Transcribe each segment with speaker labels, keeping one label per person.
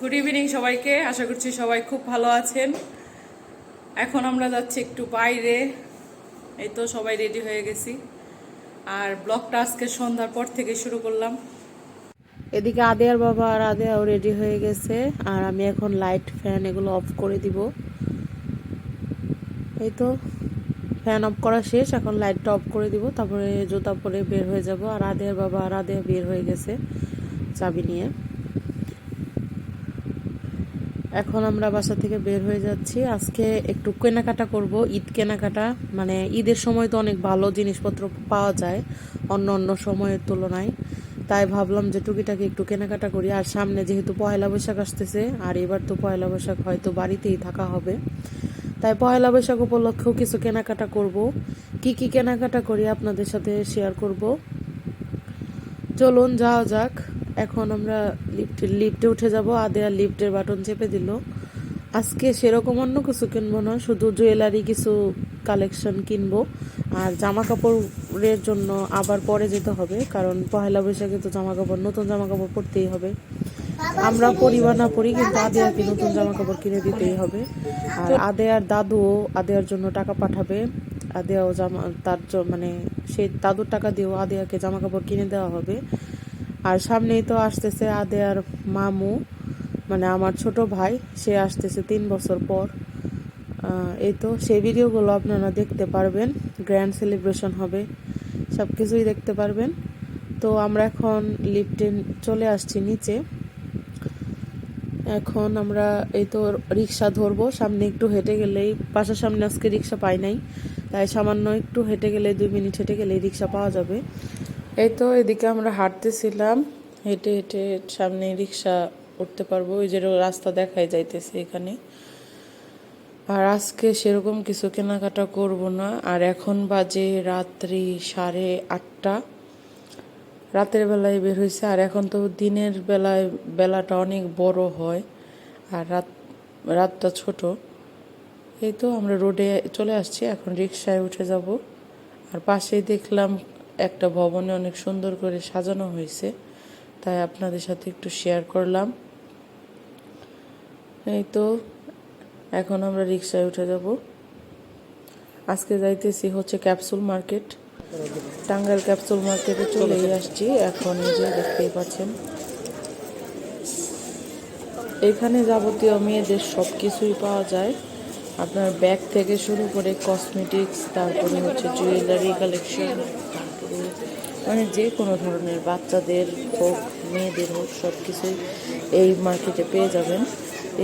Speaker 1: Good evening সবাইকে। আশা করছি সবাই খুব ভালো আছেন। এখন আমরা যাচ্ছি একটু বাইরে। এই তো সবাই রেডি হয়ে গেছি। আর ব্লগটা আজকে সন্ধ্যার পর থেকে শুরু করলাম।
Speaker 2: এদিকে আদেয়ার বাবা আর আদেয়াও রেডি হয়ে গেছে। আর আমি এখন লাইট ফ্যান এগুলো অফ করে দিব। এই তো ফ্যান অফ করা শেষ। এখন লাইটটা অফ করে দিব। তারপরে জুতা পরে বের হয়ে যাব। আর আদেয়ার বাবা আর আদেয়া বের হয়ে গেছে চাবি নিয়ে। এখন আমরা বাসা থেকে বের হয়ে যাচ্ছি। আজকে একটু কেনাকাটা করব, ঈদ কেনাকাটা। মানে ঈদের সময় তো অনেক ভালো জিনিসপত্র পাওয়া যায়, অন্য অন্য সময়ের তুলনায়। তাই ভাবলাম যে টুকিটাকি একটু কেনাকাটা করি। আর সামনে যেহেতু পয়লা বৈশাখ আসতেছে, আর এবার তো পয়লা বৈশাখ হয়তো বাড়িতেই থাকা হবে। তাই পয়লা বৈশাখ উপলক্ষেও কিছু কেনাকাটা করব। কি কি কেনাকাটা করি আপনাদের সাথে শেয়ার করব। চলুন যাওয়া যাক। এখন আমরা লিফটে লিফটে উঠে যাব। আদে আর লিফটের বাটন চেপে দিল। আজকে সেরকম অন্য কিছু কিনবো না শুধু জুয়েলারি কিছু কালেকশন কিনবো। আর জামা কাপড়ের জন্য আবার পরে যেতে হবে কারণ পহেলা বৈশাখে তো জামা কাপড় নতুন জামা কাপড় পরতেই হবে। আমরা পরি বা না পরি কিন্তু আদেয়াকে নতুন জামা কাপড় কিনে দিতেই হবে। আর আদেয়ার দাদুও আদেয়ার জন্য টাকা পাঠাবে। আদেয়াও জামা তার মানে সেই দাদুর টাকা দিয়েও আদেয়াকে জামা কাপড় কিনে দেওয়া হবে। আর সামনেই তো আসতেছে আদে আর মামু মানে আমার ছোট ভাই, সে আসতেছে তিন বছর পর। এই তো, সেই ভিডিওগুলো আপনারা দেখতে পারবেন। গ্র্যান্ড সেলিব্রেশন হবে সব কিছুই দেখতে পারবেন। তো আমরা এখন লিফটে চলে আসছি নিচে। এখন আমরা এই তো রিক্সা ধরবো, সামনে একটু হেঁটে গেলেই, বাসার সামনে আজকে রিক্সা পাই নাই, তাই সামান্য একটু হেঁটে গেলে, দুই মিনিট হেঁটে গেলেই রিক্সা পাওয়া যাবে। এই তো এদিকে আমরা হাঁটতেছিলাম, হেঁটে হেঁটে সামনে রিক্সা উঠতে পারব, ওই যে রাস্তা দেখাই যাইতেছে এখানে। আর আজকে সেরকম কিছু কেনাকাটা করব না, আর এখন বাজে রাত্রি সাড়ে আটটা। রাতের বেলায় বের হয়েছে আর এখন তো দিনের বেলায় বেলাটা অনেক বড় হয়, আর রাত, রাতটা ছোট। এই তো আমরা রোডে চলে আসছি, এখন রিক্সায় উঠে যাব। আর পাশেই দেখলাম একটা ভবনে অনেক সুন্দর করে সাজানো হয়েছে। তাই আপনাদের সাথে একটু শেয়ার করলাম। এই তো, এখন আমরা রিক্সায় উঠে যাব। আজকে যাইতেছি হচ্ছে ক্যাপসুল মার্কেট। টাঙ্গাইল ক্যাপসুল মার্কেটে চলেই আসছি। এখন যে দেখতেই পাচ্ছেন। এখানে যাবতীয় মেয়েদের সব কিছুই পাওয়া যায়। আপনার ব্যাগ থেকে শুরু করে কসমেটিক্স তারপরে হচ্ছে জুয়েলারি কালেকশন তারপরে মানে যে কোনো ধরনের বাচ্চাদের হোক, মেয়েদের হোক, সব কিছুই এই মার্কেটে পেয়ে যাবেন।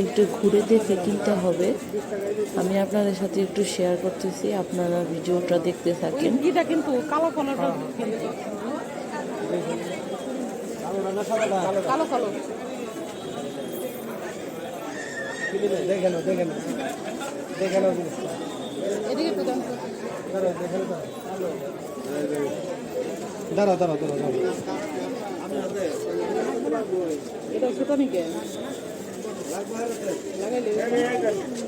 Speaker 2: একটু ঘুরে দেখে কিনতে হবে। আমি আপনাদের সাথে একটু শেয়ার করতেছি, আপনারা ভিডিওটা দেখতে থাকেন।
Speaker 1: কিন্তু কালো কালারটা কিন্তু। কালো কালো।
Speaker 3: দেখে নাও দেখে নাও দেখে নাও জিনিসটা
Speaker 1: এদিকে তো দাম
Speaker 3: দাঁড়াও দাঁড়াও দাঁড়াও দাঁড়াও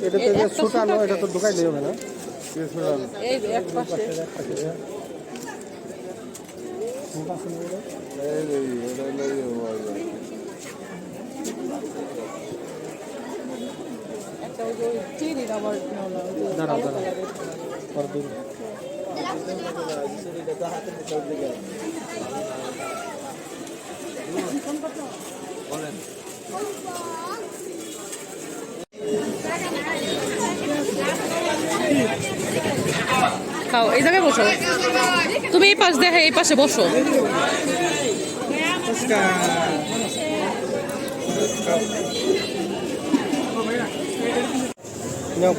Speaker 1: এটা
Speaker 3: তো যে এটা তো দোকাইলে হবে না।
Speaker 1: এই এক
Speaker 3: দূর
Speaker 1: খাও, এই জায়গায় বসো। তুমি এই পাশ দেখে এই পাশে বসো।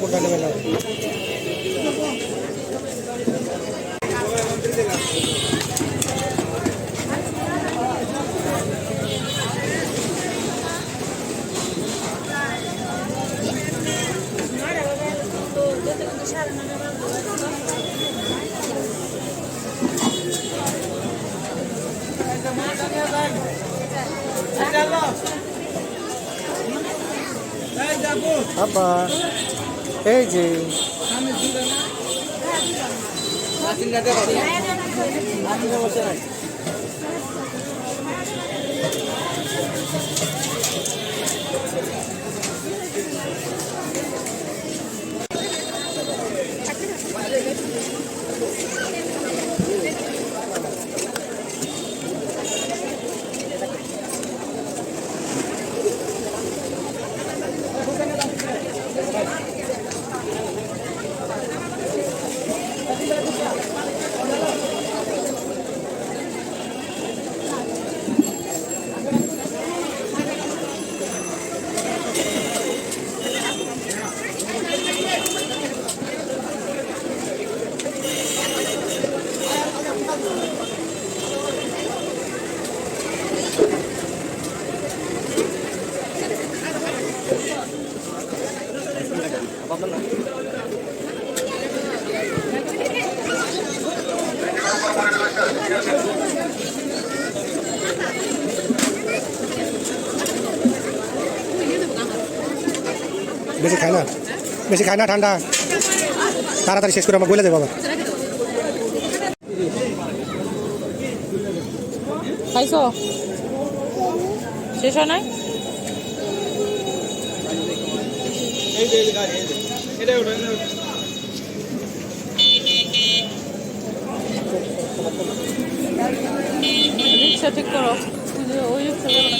Speaker 3: কোনটা নেবে, নাও। আব্বা এই যে। বেশি খায় না? বেশি খায় না ঠান্ডা? তাড়াতাড়ি শেষ করে আমার বলে দেবো আবার।
Speaker 4: শেষ হয় নাই? রিক্সা ঠিক করো ওই রিক্সা যাবে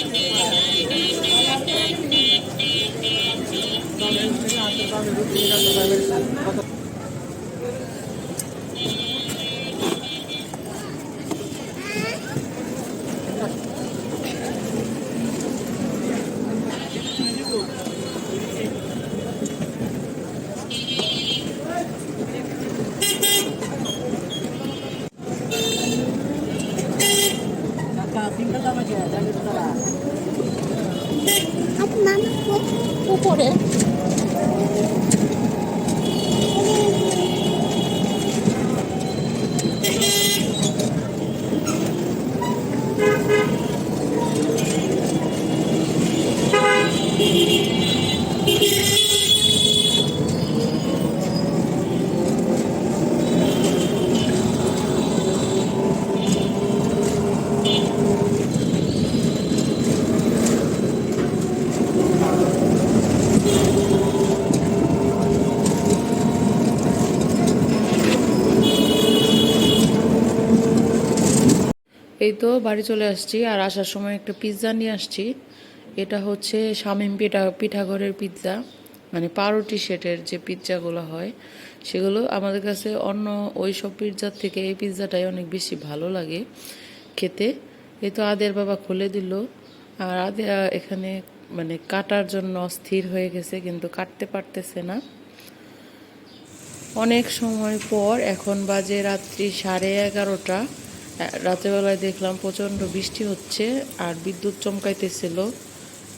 Speaker 4: উপরে। এই তো বাড়ি চলে আসছি আর আসার সময় একটা পিৎজা নিয়ে আসছি। এটা হচ্ছে শামিম পিঠা, পিঠাঘরের পিৎজা মানে পাউরুটি সেটের যে পিৎজাগুলো হয়, সেগুলো আমাদের কাছে অন্য ওই সব পিৎজার থেকে এই পিৎজাটাই অনেক বেশি ভালো লাগে খেতে। এই তো আদের বাবা খুলে দিল। আর আদে এখানে মানে কাটার জন্য অস্থির হয়ে গেছে, কিন্তু কাটতে পারতেছে না। অনেক সময় পর এখন বাজে রাত্রি সাড়ে এগারোটা। রাতেবেলায় দেখলাম প্রচণ্ড বৃষ্টি হচ্ছে আর বিদ্যুৎ চমকাইতেছিল।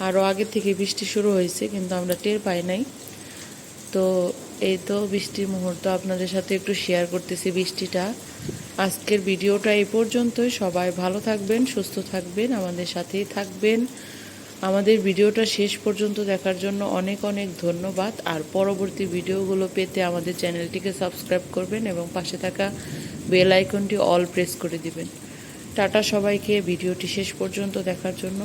Speaker 4: আরও আগে থেকে বৃষ্টি শুরু হয়েছে, কিন্তু আমরা টের পাই নাই। তো এই তো বৃষ্টির মুহূর্ত, আপনাদের সাথে একটু শেয়ার করতেছি বৃষ্টিটা। আজকের ভিডিওটা এই পর্যন্তই। সবাই ভালো থাকবেন, সুস্থ থাকবেন, আমাদের সাথেই থাকবেন। আমাদের ভিডিওটা শেষ পর্যন্ত দেখার জন্য অনেক অনেক ধন্যবাদ। আর পরবর্তী ভিডিওগুলো পেতে আমাদের চ্যানেলটিকে সাবস্ক্রাইব করবেন এবং পাশে থাকা বেল আইকনটি অল প্রেস করে দিবেন। টাটা সবাইকে, ভিডিওটি শেষ পর্যন্ত দেখার জন্য।